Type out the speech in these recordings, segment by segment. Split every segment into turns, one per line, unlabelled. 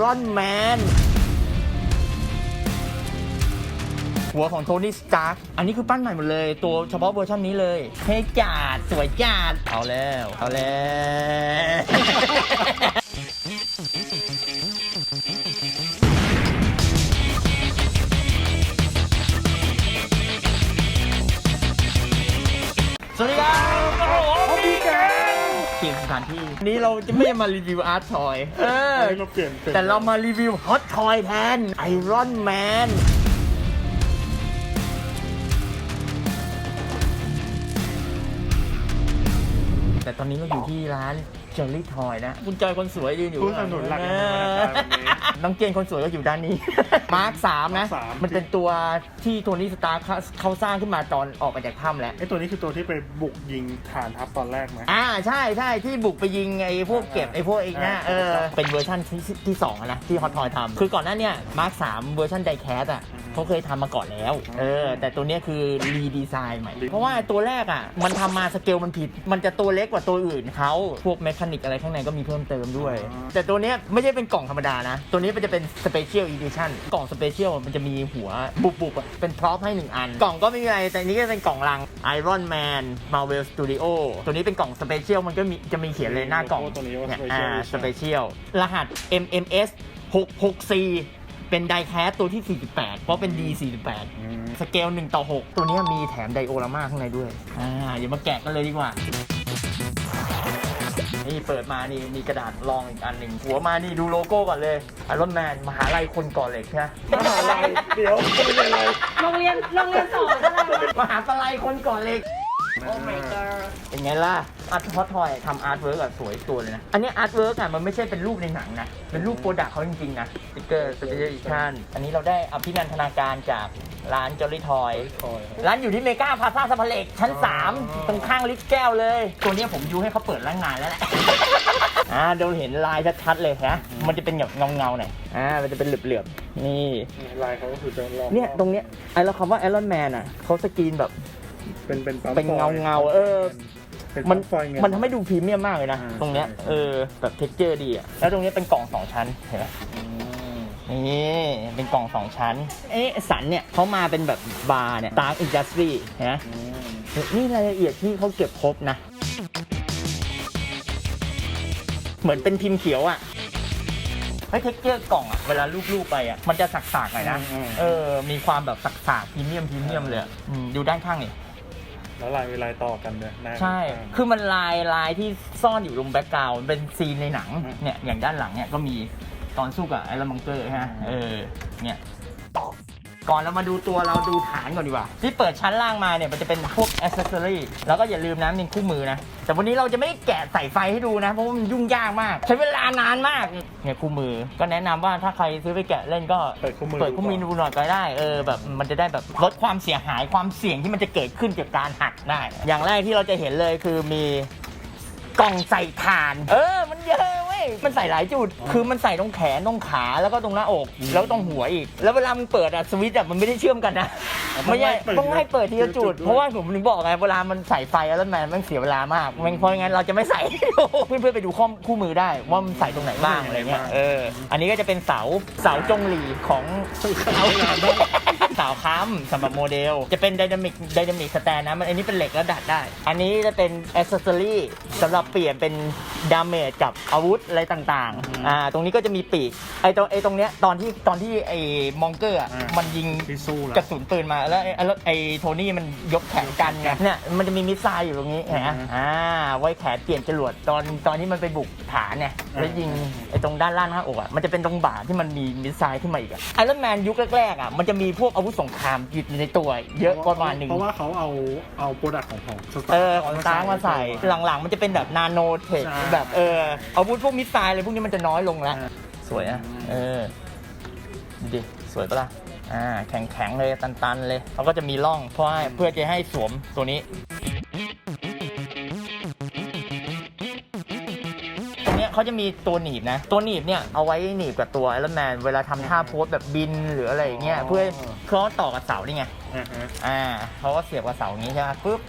รอนแมนหัวของโทนี่สตาร์อันนี้คือปั้นใหม่หมดเลย ตัวเฉพาะเวอร์ชันนี้เลยเท่จัดสวยจัดเอาแล้ว เอาแล้ว นที่นี้เราจะไม่มารีวิวอาร์ตทอย เออ
อันนี้เราเปลี่ยนเป็น
แต่เรามารีวิวฮอตทอยแทนไอรอนแมน อนนี้เราอยู่ที่ร้านเจอรี่ทอยนะ คุณจอยคนสวยยืนอยู่
ผู้สนับสนุนหลักในธนาคารวันนี้
น้องเจนคนสวยก็อยู่ด้านนี้ มาร์คสามนะ
Mark สาม
มันเป็นตัวที่โทนี่สตาร์เขาเขาสร้างขึ้นมาตอนออกมาจากถ้ำแล้ว
ไอตัวนี้คือตัวที่ไปบุกยิงฐานทัพตอนแรกไหม
อ่าใช่ใช่ที่บุกไปยิงไอ้พวกเก็บไอ้พวกไอ้นะ
อ่า
เออ เป็นเวอร์ชันที่ที่สองอะนะ ที่ฮอตทอยทำคือก่อนหน้าเนี่ยมาร์คสามเวอร์ชันไดแคสอะ
อืม
เขาเคยทำมาก่อนแล้ว เออ แต่ตัวเนี้ยคือรีดีไซน์ใหม่
รี
เพราะว่าตัวแรกอะ มันทำมาสเกลมันผิด มันจะตัวเล็กกว่าตัวอื่นเขาพวกเมคานิกอะไรข้างในก็มีเพิ่มเติมด้วย แต่ตัวเนี้ยไม่ใช่เป็นกล่องธรรมดานะ ตัวนี้มันจะเป็นสเปเชียลอีดิชั่นกล่องสเปเชียลมันจะมีหัวบุบๆอะเป็นพร็อพให้หนึ่งอัน กล่องก็ไม่มีอะไร แต่อันนี้ก็เป็นกล่องลัง Iron Man Marvel Studio ตัวนี้เป็นกล่องสเปเชียลมันก็มีจะมีเขียนเลยหน้ากล่อง
โตัวนี้ว่า
เนี่ย
Special
อ่า
Edition
สเปเชียลรหัส MMS 664 เป็นไดแคสตัวที่ 48 เพราะเป็น D 48
อืม
สเกล 1 ต่อ 6 ตัวเนี้ยมีแถมไดโอรามาข้างในด้วย อ่าเดี๋ยวมาแกะกันเลยดีกว่า นี่เปิดมานี่มีกระดาษรองอีกอันหนึ่งหัวมานี่ดูโลโก้ก่อนเลยไอรอนแมนมหาลัยคนก่อเหล็กใช่ไหม
มหาลัยเดี๋ยวไม่ใช่อะไร
โรงเรียนโรงเรียนสอนอะไร
มหาลัยคนก่อเหล็ก
โอ้ my god
เป็นไงล่ะอาร์ตฮอตทอยทำอาร์ตเวิร์กอะสวยตัวเลยนะ อันนี้อาร์ตเวิร์กอะมันไม่ใช่เป็นรูปในหนังนะ เป็นรูปโปรดักต์เขาจริงๆนะสติกเกอร์สเปเชียลดิชั่นอันนี้เราได้อภินันทนาการจากร้านจอรี่ทอย
คอยครับ
ร้านอยู่ที่เมกาพาซาสะพานเหล็กชั้น 3 ตรงข้างลิฟต์แก้วเลย ตัวเนี้ยผมยูให้เขาเปิดร้านงานแล้วแหละ อ่าเดี๋ยวเห็นลายชัดๆเลยฮะมันจะเป็นแบบเงาๆหน่อย อ่า มันจะเป็นเหลือบๆ นี่
ลายเขาก็คือจะลอง
เนี่ยตรงเนี้ยไอ้เราคำว่าไอรอนแมนอะเขาสกรีนแบบ
เป็นเป็นปั๊ม
เป็น
ฟอยล์
เงาๆเออ
เป็น
มั
ปั๊
น
มฟอยล์ไง
มันทำให้ดูพรีเมียมมากเลยนะ
อ่า
ตรงเนี้ย
ใช่
เออ แบบเท็กเจอร์ดีอะ แล้วตรงเนี้ยเป็นกล่องสองชั้น เห็นไหม
อืม
นี่ เป็นกล่องสองชั้น เอ๊ะ สันเนี่ยเขามาเป็นแบบบาร์เนี่ยตาร์กอินดัสทรีเห็นไหม
อืม
นี่รายละเอียดที่เขาเก็บครบนะ เหมือนเป็นพิมพ์เขียวอะเฮ้ยเทคเจอร์กล่องอะ เวลาลูบๆไปอะ มันจะสักๆหน่อยนะเออ มีความแบบสักๆพรีเมียมพรีเมียมเลยอะอืมดูด้านข้างนี่
แล้วลายเวลาต่อกันเลยหน้า
ใช่
ข้าง
คือมันลายลายที่ซ่อนอยู่ตรงแบ็กกราวด์เป็นซีนในหนัง
อืม
เนี่ย อย่างด้านหลังเนี่ยก็มีตอนสู้กับไอรอนมังเกอร์ฮะ เออ เนี่ย ก่อนเรามาดูตัวเราดูฐานก่อนดีกว่า ที่เปิดชั้นล่างมาเนี่ยมันจะเป็นพวกอ c เซสซอรี่แล้วก็อย่าลืมนะมีคู่มือนะ แต่วันนี้เราจะไม่แกะใส่ไฟให้ดูนะ เพราะว่ามันยุ่งยากมาก ใช้เวลานานมาก เนี่ยคู่มือ ก็แนะนำว่าถ้าใครซื้อไปแกะเล่นก็
เปิดคู่มือ
เปิดคู่มือดูหน่อยก็ได้เออแบบมันจะได้แบบลดความเสียหายความเสี่ยงที่มันจะเกิดขึ้นจากการหักได้ อย่างแรกที่เราจะเห็นเลยคือมี กล่องใส่ถ่าน เออ มันเยอะเว้ย มันใส่หลายจุด คือมันใส่ตรงแขนตรงขาแล้วก็ตรงหน้าอก แล้วตรงหัวอีก แล้วเวลามึงเปิดอะสวิตช์อะมันไม่ได้เชื่อมกันนะไม่ใช่ต้องให้เปิดทีละจุดเพราะว่าผมถึงบอกไงเวลามันใส่ไฟแล้วแมนมันเสียเวลามากแม่งเพราะงั้นเราจะไม่ใส่ เพื่อนๆไปดูข้อคู่มือได้ว่ามันใส่ตรงไหนบ้างอะไรเงี้ย เออ อันนี้ก็จะเป็นเสาเสาจงหลีของเขาเสาค้ำสำหรับโมเดล จะเป็นไดนามิกไดนามิกสแตนนะมันอันนี้เป็นเหล็กแล้วดัดได้ อันนี้จะเป็นอ c เซสซอรี่สำหรับเปลี่ยนเป็นดาเมจกับอาวุธอะไรต่างๆอ่าตรงนี้ก็จะมีปีกไอ้ตรงไอ้ตรงเนี้ยตอนที่ตอนที่ไอ้มองเกอร์อะมันยิง
ที่สู้
ก
แล้
ระ
ว
สุนปืนมาแล้วไอ้แล้วไอ้โทนี่มันยกแขนกันไงเนี่ยมันจะมีมิสไซล์อยู่ตรงนี้เห็นไหม
อืม
อ่าไว้แขนเปลี่ยนจรวดตอนตอนที่มันไปบุกฐานเนี่ย แล้วยิงไอ้ตรงด้านล่างหน้าอกอะมันจะเป็นตรงบ่าที่มันมีมิสไซล์ขึ้นมาอีกอะไอรอนแมนยุคแรกๆอะมันจะมีพวกอาวุธสงครามอยู่ในตัวเยอะประมาณหนึ่ง
เพราะว่าเขาเอาเอาโปรดักต์ของของสตาร์
เออของสตาร์มาใส่หลังๆ มันจะเป็นแบบนาโนเทค
ใช่
แบบเอออาวุธพวกมิสไซล์อะไรพวกนี้มันจะน้อยลงแล้ว
อ่า
สวยอะเออดูดิสวยปะล่ะอ่าแข็งๆเลยตันๆเลยเขาก็จะมีร่องเพื่อให้เพื่อจะให้สวมตัวนี้ เนี้ยเขาจะมีตัวหนีบนะ ตัวหนีบเนี่ยเอาไว้หนีบกับตัวไอรอนแมนเวลาทำท่าโพสแบบบินหรืออะไรอย่างเงี้ยเพื่อเขาต่อกับเสานี่ไง
อ่าฮะ
อ่าเขาก็เสียบกับเสาอย่างนี้ใช่ไหมปุ๊บ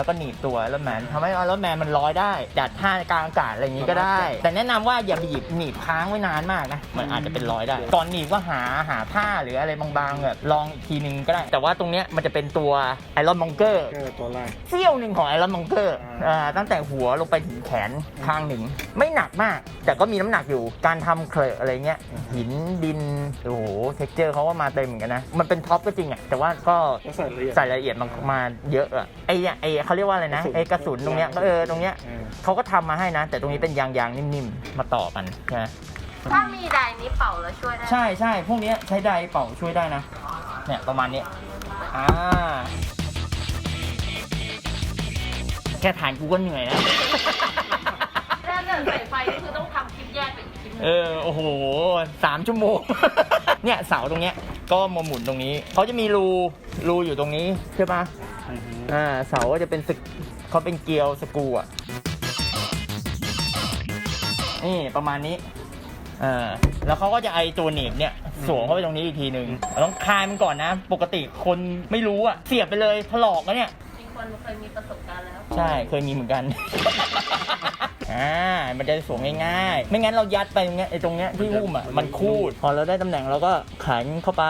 แล้วก็หนีบตัวไอรอนแมนทำให้ไอรอนแมนมันลอยได้จัดท่ากลางอากาศอะไรอย่างนี้ก็ได้ แต่แนะนำว่าอย่าบีบหนีบค้างไว้นานมากนะมันอาจจะเป็นรอยได้ ก่อนหนีบก็หาหาผ้าหรืออะไรบางๆแบบลองอีกทีนึงก็ได้ แต่ว่าตรงเนี้ยมันจะเป็นตัวไอรอนมองเกอร์
เกอร์ตัวแรก
เสี้ยวหนึ่งของไอรอนมังเกอร์
อ่า
ตั้งแต่หัวลงไปถึงแขนข้างหนึ่ง ไม่หนักมาก แต่ก็มีน้ำหนักอยู่การทำเคลอะอะไรเงี้ย หินดิน โอ้โห เท็กเจอร์เขาก็มาเต็มเหมือนกันนะ มันเป็นท็อปก็จริงอะแต่ว่าก็
ก็ใส่ละเอียด
ใส่รายละเอียดมันมาเยอะอะไอ้เนี่ยไอ้เขาเรียกว่าอะไรนะ
กระสุน
ไอ้กระสุนตรงเนี้ยเออตรงเนี้ย
เออ
เขาก็ทำมาให้นะ แต่ตรงนี้เป็นยางยางๆนิ่มๆมาต่อกันใช่ไหม
ถ้ามีไดร์นี้เป่าแล้วช่วยได้
ใช่ใช่พวกเนี้ยใช้ไดร์เป่าช่วยได้นะเนี่ยประมาณนี้อ่าแค่ถ่ายกูก็เหนื่อยแล้ว
ถ้าเกิดใส่ไฟก็คือต้องทำคลิปแยกไปอีกคลิปหนึง
เออ โอ้โหสามชั่วโมง เนี่ยเสาตรงเนี้ยก็มาหมุนตรงนี้ เขาจะมีรู รูอยู่ตรงนี้ใช่ปะ
อือฮึ
อ่าเสาก็จะเป็นสกเขาเป็นเกลียวสกรูอะนี่ประมาณนี้เออแล้วเขาก็จะไอตัวหนีบเนี่ยสวมเข้าไปตรงนี้อีกทีหนึ่งต้องคลายมันก่อนนะ ปกติคนไม่รู้อะ เสียบไปเลยถลอกแล้วเนี่ย
มีคนเคยมีประสบการณ์แล้ว
ใช่เคยมีเหมือนกัน อ่ามันจะสวมง่ายๆ ไม่งั้นเรายัดไปตรงเนี้ยไอ้ตรงเนี้ยที่หุ้มอะมันคูด พอเราได้ตำแหน่งเราก็ขันเข้าไป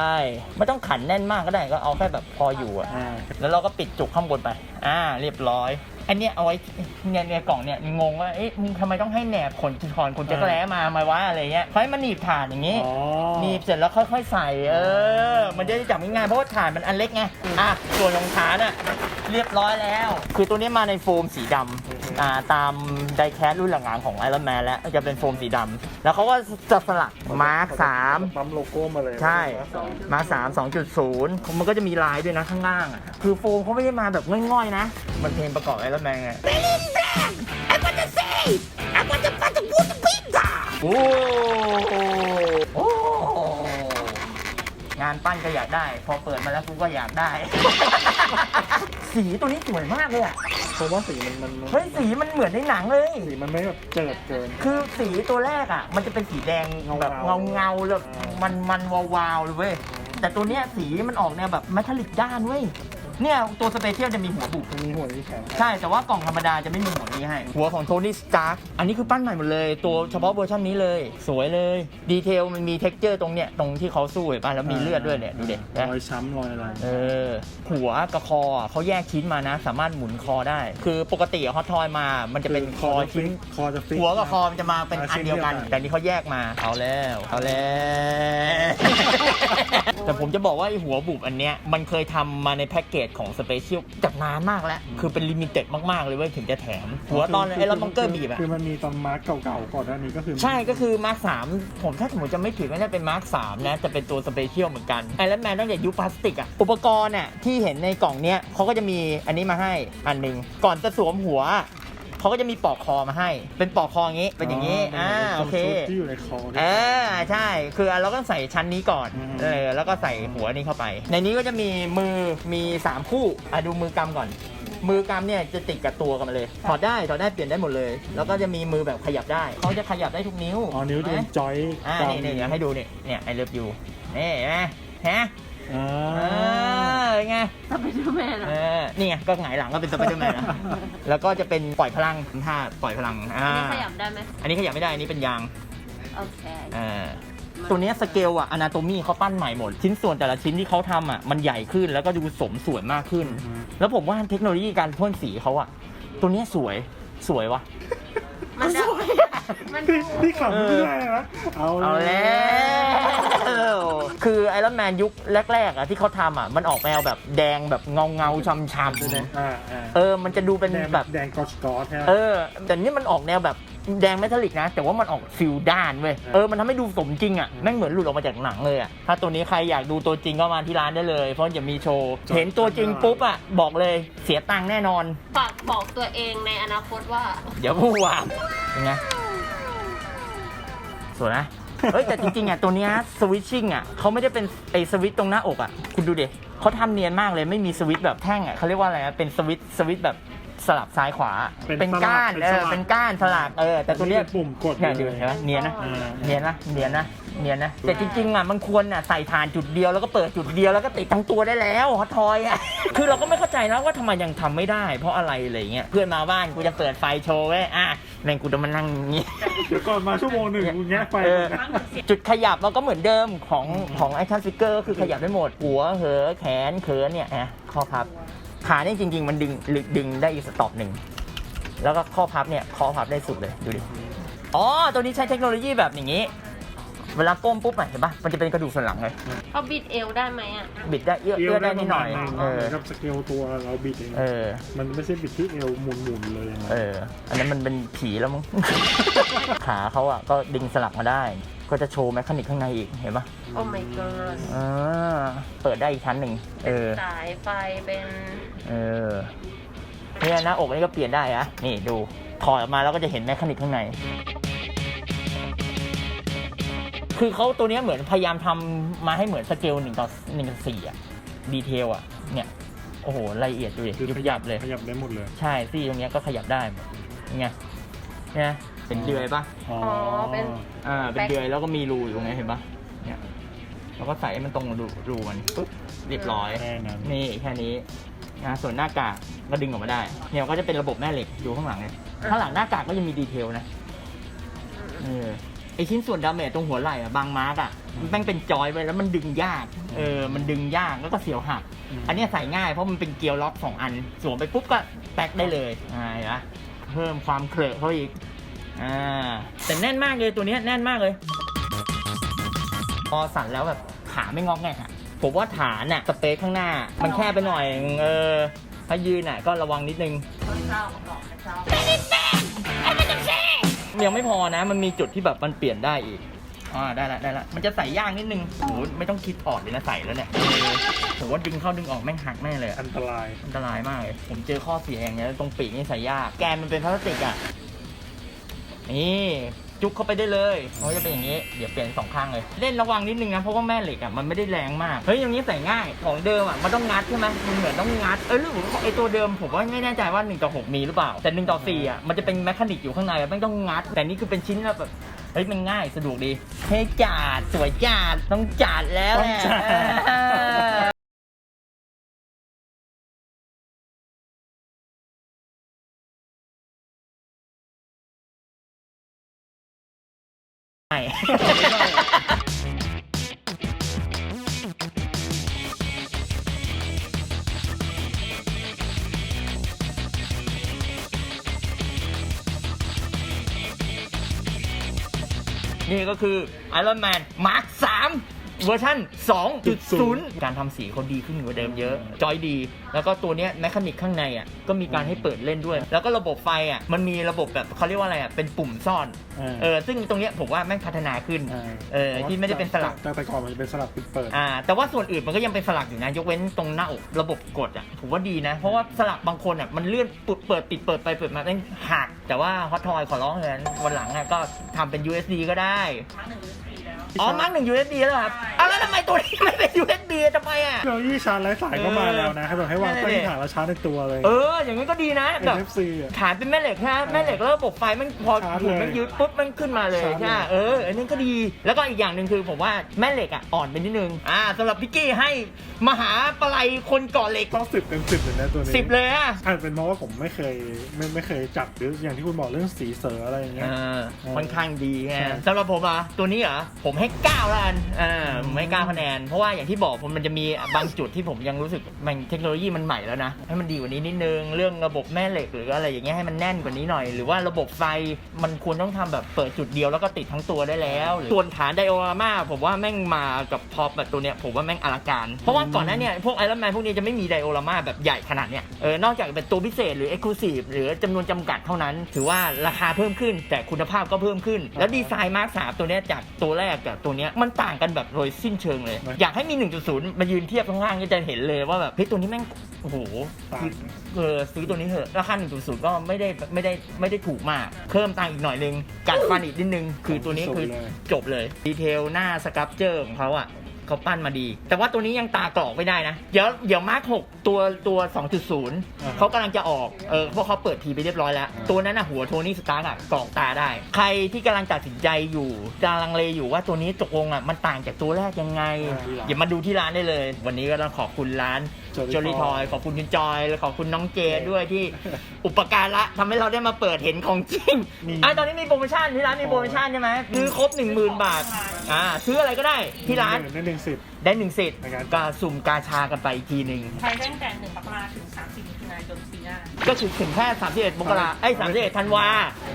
ไม่ต้องขันแน่นมากก็ได้ก็เอาแค่แบบพออยู่อะ
อ่า
แล้วเราก็ปิดจุกข้างบนไป อ่า เรียบร้อย อันเนี้ยเอาไว้เนี่ยเนี่ยกล่องเนี่ยงงว่าเอ๊ะมึงทำไมต้องให้แหนบขนถอนขนจักรแล้มามาว่าอะไรเงี้ยเขาให้มันหนีบถ่านอย่างงี้
อ๋อ
หนีบเสร็จแล้วค่อยๆใส่ เออ มันจะได้จับง่ายๆเพราะว่าถ่านมันอันเล็กไง อะ ส่วนรองเท้าน่ะเรียบร้อยแล้ว คือตัวนี้มาในโฟมสีดำ อ่าตามไดแคสรุ่นหลังๆของไอรอนแมนแล้วจะเป็นโฟมสีดำแล้วเขาก็จะสลักมาร์คสาม
ปั๊มโลโก้มาเลย
ใช่
มาสาม
มาสามสองจุดศูนย์มันก็จะมีลายด้วยนะข้างล่างอะ คือโฟมเขาไม่ได้มาแบบง่อยๆนะ มันเพลงประกอบไอรอนแมนไงโอ้โหงานปั้นก็อยากได้ พอเปิดมาแล้วกูก็อยากได้ สีตัวนี้สวยมากเลยอะ
เพราะว่าสีมันมันมัน
เฮ้ยสีมันเหมือนในหนังเลย
สีมันไม่แบบเจิดเกิน
คือสีตัวแรกอะ มันจะเป็นสีแดงแบบเงา
เงาๆ
เงาๆแบบ
อ่ามั
มันมันวาวๆเลยเว้ยแต่ตัวเนี้ยสีมันออกแนวแบบเมทัลลิกด้านเว้ย เนี่ยตัวสเปเชียลจะมีหัวบุก
มันมีหัวมีแขน
ใช่แต่ว่ากล่องธรรมดาจะไม่มีหัวนี้ให้ หัวของโทนี่สตาร์อันนี้คือปั้นใหม่หมดเลย ตัวเฉพาะเวอร์ชันนี้เลย สวยเลย ดีเทลมันมีเท็กเจอร์ตรงเนี้ยตรงที่เขาสู้เห็นป่ะแล้วมีเลือดด้วยเนี่ยดูเด็ก
รอยช้ำรอยอะไร
เออหัวกับคออะเขาแยกชิ้นมานะ สามารถหมุนคอได้ คือปกติฮอตทอยมา มันจะเป็นคอชิ้น
คอจะฟิก
หัวกับคอมันจะมาเป็น
อ่า
อัน
ชิ้น
เดียวกัน
เดียวกัน
แต่นี่เขาแยกมาเอาแล้วเอาแล้วแต่ผมจะบอกว่าไอหัวบุบอันเนี้ยมันเคยทำมาในแพ็กเกจของสเปเชียลจากนานมากแล้ว คือเป็นลิมิเต็ดมาก ๆ เลยเว้ยถึงจะแถม หัวตอนไอ้รถบังเกอร์บีบอะ
คือมันมีตอนมาร์กเก่าๆก่อนหน้านี้ก็คือ
ใช่ก็คือมาร์คสามผมถ้าสมมติจะไม่ผิดไม่ได้เป็นมาร์คสามนะจะเป็นตัวสเปเชียลเหมือนกันไอรอนแมนตั้งแต่ยุคพลาสติกอะอุปกรณ์อะที่เห็นในกล่องเนี้ยเขาก็จะมีอันนี้มาให้อันหนึ่งก่อนจะสวมหัว เขาก็จะมีปลอกคอมาให้ เป็นปลอกคออย่างนี้เป็นอย่างนี้อ่าโอเค
ชุดที่อยู่ในคอ
เออใช่ คือเราก็ใส่ชั้นนี้ก่อน
อืม
เออแล้วก็ใส่หัวนี้เข้าไป ในนี้ก็จะมีมือมีสามคู่อะดูมือกำก่อน มือกำเนี่ยจะติดกับตัวกันมาเลยถอดได้ถอดได้เปลี่ยนได้หมดเลย แล้วก็จะมีมือแบบขยับได้เขาจะขยับได้ทุกนิ้ว
อ๋อนิ้วจะเป็น
ห็ไหม
จอย
อ่า นี่นี่เดี๋ยวให้ดูนี่เนี่ยไอเลิฟยูนี่เห็นไหมฮะ
อ่า
เออไง
สไปเดอร์แมน
เอ
อะ
อนี่ไงก็หงายหลังก็เป็นสไปเดอร์แมนนะ แล้วก็จะเป็นปล่อยพลังท่าปล่อยพลังอ่า
นี่ขยับได้ไหม
อันนี้ขยับไม่ได้อันนี้เป็นยาง
โอเค
เออตัวเนี้ยสเกลอะอนาโตมีเขาปั้นใหม่หมด ชิ้นส่วนแต่ละชิ้นที่เขาทำอะมันใหญ่ขึ้นแล้วก็ดูสมส่วนมากขึ้น
อืม
แล้วผมว่าเทคโนโลยีการพ่นสีเขาอะตัวเนี้ยสวยสวยวะ
มันจะมัน
นี่นี่ขำไม่ได้นะเอา
เอาแล้วคือไอรอนแมนยุคแรกๆอะที่เขาทำอะมันออกแนวแบบแดงแบบเงาเงาๆช้ำช้
อ่าอ่าำ
เออมันจะดูเป็น
แดง
แบบ
แดงกอชกอสใช่ไหม
เออแต่นี่มันออกแนวแบบ แดงเมทัลลิกนะ แต่ว่ามันออกฟิลด้านเว้ย
อ่า
เออ มันทำให้ดูสมจริงอะ
อืม
แม่งเหมือนหลุดออกมาจากหนังเลยอะ ถ้าตัวนี้ใครอยากดูตัวจริงก็มาที่ร้านได้เลย เพราะจะมีโชว์ เห็นตัวจริงปุ๊บอะ บอกเลยเสียตังค์แน่นอน
ฝากบอกตัวเองในอนาคตว่า
เดี๋ยวพูดว่าเป็นไงสวยนะ เฮ้ยแต่จริงๆอะตัวเนี้ยสวิตชิ่งอะเขาไม่ได้เป็นไอสวิตช์ตรงหน้าอกอะ คุณดูดิเขาทำเนียนมากเลยไม่มีสวิตช์แบบแท่งอะเขาเรียกว่าอะไรอะเป็นสวิตช์สวิตช์แบบ สลับซ้ายขวาเป็นก้านเออเป็นก้านสลักเออแต่ตัวเนี้ย
เป็นปุ่มกด
เนี่ยดูเห็นไหมเนียนนะ
อ่า
เนียนนะเนียนนะเนียนนะแต่จริงๆอะมันควรอะใส่ฐานจุดเดียวแล้วก็เปิดจุดเดียวแล้วก็ติดทั้งตัวได้แล้วฮอตทอยอะ คือเราก็ไม่เข้าใจนะว่าทำไมยังทำไม่ได้ เพราะอะไรอะไรเงี้ยเพื่อนมาบ้านกูจะเปิดไฟโชว์ไว้อะแม่งกูจะมานั่งอย่างงี้
เดี๋ยวก่อนมาชั่วโมงหนึ่งกูแงะไฟ
เออ
นะ
จุดขยับมันก็เหมือนเดิมของของไอทันฟิกเกอร์ก็คือขยับได้หมดหัวเหอแขนเขินเนี่ยนะข้อพับ ขานี่จริง ๆ มันดึงหรือดึงได้อีกสต็อปหนึ่ง แล้วก็ข้อพับเนี่ยข้อพับได้สุดเลยดูดิ อ๋อ ตัวนี้ใช้เทคโนโลยีแบบอย่างนี้ เวลาก้มปุ๊บอะเห็นปะมันจะเป็นกระดูกสันหลังเลย
เอาบิดเอวได้ไหมอะ
บิดได้เอื้อ
เอว
เอื้อ
ได้
ได้
ป
นิด
ระ
ห
มา
น่
ณ
อย
นึง
เออ
กับสเกลตัวเราบิดเอง
เออ
มันไม่ใช่บิดที่เอวหมุนๆเลยนะ
เออ อันนั้นมันเป็นผีแล้วมั้ง ขาเขาอะก็ดึงสลักมาได้ ก็จะโชว์แมคานิกข้างในอีกเห็นปะ
โอ้ my god
อ่าเปิดได้อีกชั้นหนึ่งเออ
สายไฟเป็น
เออเนี่ยหน้าอกนี่ก็เปลี่ยนได้อะนี่ดูถอดออกมาแล้วก็จะเห็นแมคานิกข้างใน คือเขาตัวเนี้ยเหมือนพยายามทำมาให้เหมือนสเกลหนึ่งต่อหนึ่งต่อสี่อะดีเทลอะเนี่ย โอ้โหรายละเอียดดูดิ
คือ
ยุบยับเลย
ขยับได้หมดเลย
ใช่ซี่ตรงเนี้ยก็ขยับได้หมดนี่ไงเนี่ย เป็นเดือยปะ
อ๋อ
เป็น
อ่าเป็นเดือยแล้วก็มีรูอยู่ตรงนี้เห็นปะเนี่ยเราก็ใส่ให้มันตรงรูรูมันปุ๊บเรียบร้อย
แค่นั้น
นี่แค่นี้นะส่วนหน้ากากก็ดึงออกมาได้เนี่ยก็จะเป็นระบบแม่เหล็กอยู่ข้างหลังเลยข้างหลังหน้ากากก็ยังมีดีเทลนะเออไอชิ้นส่วนดาเมจตรงหัวไหล่อะบางมาร์กอะมันแม่งเป็นจอยไปแล้วมันดึงยากเออมันดึงยากแล้วก็เสียวหัก อันเนี้ยใส่ง่ายเพราะมันเป็นเกลียวล็อกสองอันสวมไปปุ๊บก็แตกได้เลยอ่าเห็นปะเพิ่มความเคลอะเข้าอีก อ่าแต่แน่นมากเลยตัวเนี้ยแน่นมากเลย พอสั่นแล้วแบบขาไม่งอกแงกอะผมว่าฐานอะสเปซข้างหน้า มันแคบไปหน่อย เออถ้ายืนอะก็ระวังนิดนึง
เช้าก่อนเช้า
ยังไม่พอนะ มันมีจุดที่แบบมันเปลี่ยนได้อีกอ่าได้ละได้ละมันจะใส่ย่างนิดนึงโหไม่ต้องคิดออดเลยนะใส่แล้วเนี่ยเออผมว่าดึงเข้าดึงออกแม่งหักแน่เลยอะ
อันตราย
อันตรายมากเลย ผมเจอข้อเสียอย่างเงี้ยตรงปีกนี่ใส่ยาก แกนมันเป็นพลาสติกอะ นี่จุกเข้าไปได้เลยเขาจะเป็นอย่างนี้ เดี๋ยวเปลี่ยนสองข้างเลย เล่นระวังนิดนึงนะ เพราะว่าแม่เหล็กอะมันไม่ได้แรงมาก เฮ้ยอย่างนี้ใส่ง่าย ของเดิมอะมันต้องงัดใช่ไหมมันเหมือนต้องงัด เออหรือว่าไอตัวเดิมผมว่าไม่แน่ใจว่า1ต่อ6มีหรือเปล่า แต่1ต่อ4อะมันจะเป็นแมคานิกอยู่ข้างในไม่ต้องงัด แต่นี่คือเป็นชิ้นแล้วแบบเฮ้ยมันง่ายสะดวกดีเฮ้ยจัดสวยจัดต้องจัดแล้วแหละ นี่ก็คือ Iron Man Mark 3 เวอร์ชัน2.0 การทำสีเขาดีขึ้นกว่าเดิมเยอะ จอยดี แล้วก็ตัวเนี้ยแมคานิกข้างในอะก็มีการให้เปิดเล่นด้วย แล้วก็ระบบไฟอะมันมีระบบแบบเขาเรียกว่าอะไรอะเป็นปุ่มซ่อน
เออ
เออซึ่งตรงเนี้ยผมว่าแม่งพัฒนาขึ้นเออที่ไม่ได้เป็นสลัก
แต่แต่ก่อนมันจะเป็นสลักปิดเปิด
อ่าแต่ว่าส่วนอื่นมันก็ยังเป็นสลักอยู่นะยกเว้นตรงหน้าอกระบบกดอะผมว่าดีนะ เพราะว่าสลักบางคนอะมันเลื่อนปุดเปิดปิดเปิดไปเปิดมาเป็นหัก แต่ว่าฮอตทอยขอร้องเลยนะวันหลังอะก็ทำเป็น USB ก็ได้อ๋อมั้งหนึ่ง USB แล้วเหรอครับ อ้าวแล้วทำไมตัวนี้ไม่เป็น USB ทำไมอะ
เทคโนโลยีชาร์จไร้สายก็มาแล้วนะให้แบบให้วาง
นั่น
ใต้
แหละ
ฐานแล้วชาร์จในตัวเลย
เออ อย่างนี้ก็ดีนะแบบ
NFC อะ
ฐานเป็นแม่เหล็กใช่ไหมแม่เหล็กแล้วระบบไฟมันพอ
ชาร์จ
ถูก
เลย
มันยึดปุ๊บมันขึ้นมาเลย
ชาร์จเลย
ใช่ไหมเอออันนี้ก็ดีแล้วก็อีกอย่างหนึ่งคือผมว่าแม่เหล็กอะอ่อนไปนิดนึงอ่าสำหรับพี่กี้ให้มหาปลัยคนก่อเหล็ก
ต้องสิบเต็มสิบเลยนะตัวนี้
สิบเลยอะ
อาจเป็นเพราะว่าผมไม่เคยไม่ไม่เคยจับหรืออย่างที่คุณบอกเรื่องสีเสืออะไรอย่างเงี้
เอยอ
เออ
ค่อนข้างดีไง
ใช่
สำหรับผมอะตัวนี้เหรอผมให้9แล้วกันเออผมให้9คะแนน เพราะว่าอย่างที่บอกผมมันจะมีบางจุดที่ผมยังรู้สึกมันเทคโนโลยีมันใหม่แล้วนะ ให้มันดีกว่านี้นิดนึง เรื่องระบบแม่เหล็ก หรืออะไรอย่างเงี้ยให้มันแน่นกว่านี้หน่อย หรือว่าระบบไฟมันควรต้องทำแบบเปิดจุดเดียวแล้วก็ติดทั้งตัวได้แล้วหรือส่วนฐานไดโอรามาผมว่าแม่งมากับท็อปแบบตัวเนี้ยผมว่าแม่งอลังการ เพราะว่าก่อนหน้าเนี่ยพวกไอรอนแมนพวกนี้จะไม่มีไดโอรามาแบบใหญ่ขนาดเนี้ยเออนอกจากเป็นตัวพิเศษหรือเอ็กซ์คลูซีฟหรือจำนวนจำกัดเท่านั้น ถือว่าราคาเพิ่มขึ้น แต่คุณภาพก็เพิ่มขึ้น แล้วดีไซน์มาร์คสามตัวเนี้ยจากตัวแรกกับตัวเนี้ยมันต่างกันแบบโดยสิ้นเชิงเลย อยากให้มี 1.0 มายืนเทียบข้างล่างก็จะเห็นเลยว่าแบบเฮ้ยตัวนี้แม่งโอ้โห
ต่าง
เออซื้อตัวนี้เถอะราคา 1.0 ก็ไม่ได้ไม่ได้ไม่ได้ถูกมาก เพิ่มตังค์อีกหน่อยนึงกัดฟันอีกนิดนึง คือตัวนี้คือ
จบเลย
จบเลยดีเทลหน้าสครับเจอร์ของเขาอะ เขาปั้นมาดี แต่ว่าตัวนี้ยังตากรอกไม่ได้นะ เดี๋ยวเดี๋ยวมาร์ค6ตัวตัว 2.0 เขากำลังจะออกเออเพราะเขาเปิดทีไปเรียบร้อยแล้ว ตัวนั้นนะหัวโทนี่สตาร์กอะกรอกตาได้ ใครที่กำลังตัดสินใจอยู่กำลังเลอยู่ว่าตัวนี้ตกลงอะมันต่างจากตัวแรกยังไงอย่ามาดูที่ร้านได้เลย วันนี้ก็ต้องขอบคุณร้าน
โจ
ลิทอย ขอบคุณคุณจอย และขอบคุณน้องเจด้วยที่อุปการะทำให้เราได้มาเปิดเห็นของจริงอะตอนนี้มีโปรโมชั่นที่ร้านมีโปรโมชั่นใช่ไหมซื้อครบ 1 0,000 บาทอ่าซื้ออะไรก็ได้ที่ร้าน
ได้หนึ่งสิทธิ์
ได้หนึ่งสิทธิ์
การ
ก็สุ่มกาชากันไปอีกทีหนึ่ง
ใช้ตั้งแต่ห1มกราคมถึงสามสิบ
ก็ถึงแค่31มกราไอ้ย31ธันวา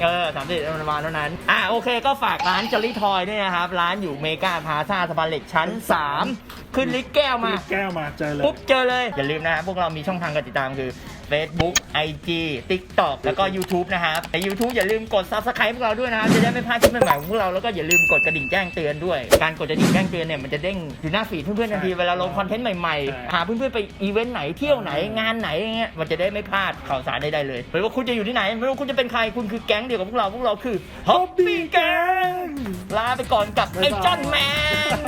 เออ31ธันวาเท่านั้น อะโอเคก็ฝากร้านจ l ลิทอยด้วยนะครับ ร้านอยู่เมกาพาซาสะพานเหล็กชั้น 3 ขึ้นลิฟต์แก้วมาลิฟ
แก้วมาเจอเลย
ปุ๊บเจอเลย อย่าลืมนะครับพวกเรามีช่องทางการติดตามคือ Facebook IG TikTok แล้วก็ YouTube นะครับใน YouTube อย่าลืมกด Subscribe พวกเราด้วยนะครับจะได้ไม่พลาดคลิปใหม่ๆของพวกเราแล้วก็อย่าลืมกดกระดิ่งแจ้งเตือนด้วย การกดกระดิ่งแจ้งเตือนเนี่ยมันจะเด้งอยู่หน้าฟีดเพื่อนๆทันทีเวลาลงคอนเทนต์ใหม่ๆหาเพื่อนๆไปอีเวนต์ไหนเที่ยวไหนงานไหนอย่างเงี้ยมันจะได้ไม่พลาดข่าวสารใดๆเลยไม่ว่าคุณจะอยู่ที่ไหนไม่ว่าคุณจะเป็นใครคุณคือแก๊งเดียวกับพวกเราพวกเราคือ Hobby Gang ลาไปก่อนกับไอ้จอนแมน